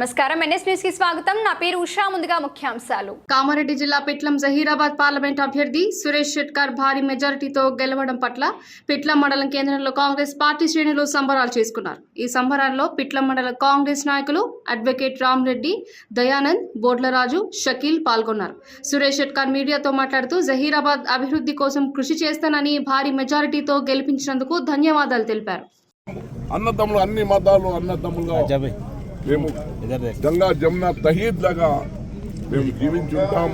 నమస్కారం. ఎన్ఎస్ న్యూస్కి స్వాగతం. నా పేరు ఉషా. ముందుగా ముఖ్యాంశాలు. కామారెడ్డి జిల్లా పిట్లం జహీరాబాద్ పార్లమెంట్ అభ్యర్థి సురేష్ షెట్కర్ భారీ మెజారిటీతో గెలవడం పట్ల పిట్లం మండలం కేంద్రంలో కాంగ్రెస్ పార్టీ శ్రేణులు సంబరాలు చేసుకున్నారు. ఈ సంబరాల్లో పిట్లం మండల కాంగ్రెస్ నాయకులు అడ్వకేట్ రామ్ రెడ్డి దయానంద్ బోడ్లరాజు షకీల్ పాల్గొన్నారు. సురేష్ షెట్కర్ మీడియాతో మాట్లాడుతూ జహీరాబాద్ అభివృద్ధి కోసం కృషి చేస్తానని భారీ మెజారిటీతో గెలిపించినందుకు ధన్యవాదాలు తెలిపారు. అన్నదమ్ములు అన్ని మతాలు అన్నదమ్ములుగా మేము గంగా జమున తహీద్ లాగా మేము జీవించుంటాం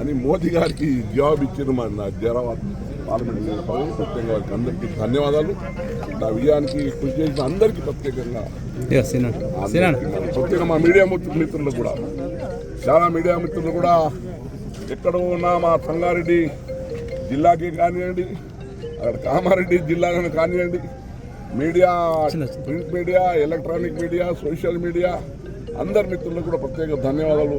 అని మోదీ గారికి జవాబు ఇచ్చిన మా నా జరాబాద్ పార్లమెంట్ ప్రత్యేకంగా వారికి అందరికీ ధన్యవాదాలు. నా విజయానికి కృషి చేసిన అందరికీ ప్రత్యేకంగా అందరికీ ప్రత్యేకంగా మా మీడియా మిత్రు- మిత్రులు కూడా చాలా మీడియా మిత్రులు కూడా ఎక్కడ ఉన్నా మా సంగారెడ్డి జిల్లాకి కానివ్వండి అక్కడ కామారెడ్డి జిల్లాలను కానివ్వండి media print media electronic media social media అందరి మిత్రులకు కూడా ప్రత్యేక ధన్యవాదాలు.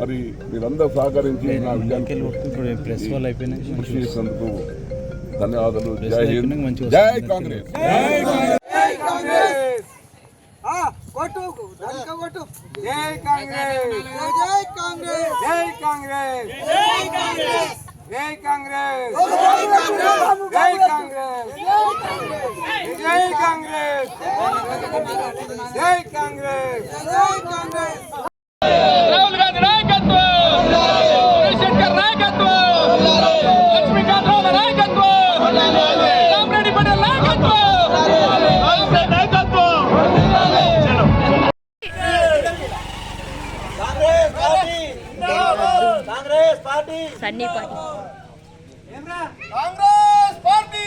మరి మీరందరూ సహకరించి నా విజయానికి కృషి చేసినందుకు ధన్యవాదాలు. జై హింద్. జై. కాంగ్రెస్. కొట్టు కొట్టు. జై కాంగ్రెస్. జై కాంగ్రెస్. జై కాంగ్రెస్. జై కాంగ్రెస్. జై కాంగ్రెస్. జై కాంగ్రెస్ జై కాంగ్రెస్ జై కాంగ్రెస్ జై కాంగ్రెస్ రాహుల్ గాంధీ నాయకత్వం శంకర్ నాయకత్వం లక్ష్మీకాంత్ రావు నాయకత్వం రామరెడ్డి పటేల్ నాయకత్వం రామరెడ్డి నాయకత్వం కాంగ్రెస్ పార్టీ కాంగ్రెస్ పార్టీ సన్నీ పార్టీ. Congress party